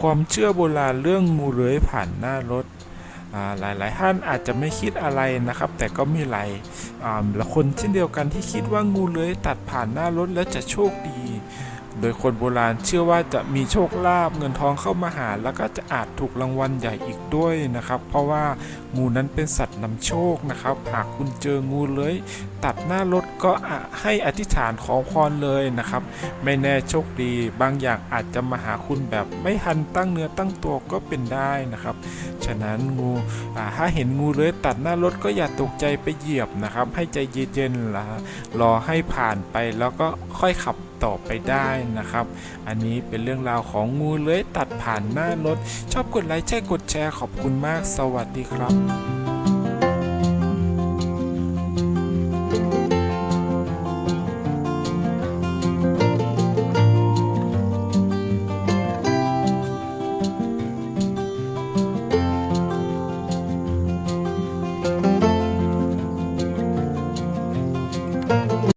ความเชื่อโบราณเรื่องงูเลื้อยผ่านหน้ารถอ่าหลายๆท่านอาจจะไม่คิดอะไรนะครับ แต่ก็มีหลายหลาละคนเช่นเดียวกันที่คิดว่างูเลื้อยตัดผ่านหน้ารถแล้วจะโชคดี โดยคนโบราณเชื่อว่าจะมีโชคลาภเงินทองเข้ามาหา แล้วก็จะอาจถูกรางวัลใหญ่อีกด้วยนะครับ เพราะว่างูนั้นเป็นสัตว์นำโชคนะครับ หากคุณเจองูเลื้อยตัดหน้ารถก็ให้อธิษฐานขอพรเลยนะครับ ไม่แน่โชคดี บางอย่างอาจจะมาหาคุณแบบไม่ทันตั้งเนื้อตั้งตัวก็เป็นได้นะครับ ฉะนั้นงูถ้าเห็นงูเลื้อยตัดหน้ารถก็อย่าตกใจไปเหยียบนะครับ ให้ใจเย็นๆล่ะรอให้ผ่านไปแล้วก็ค่อยขับต่อไปได้นะครับ อันนี้เป็นเรื่องราวของงูเลื้อยตัดผ่านหน้ารถ ชอบกดไลค์แช่กดแชร์ขอบคุณมาก สวัสดีครับ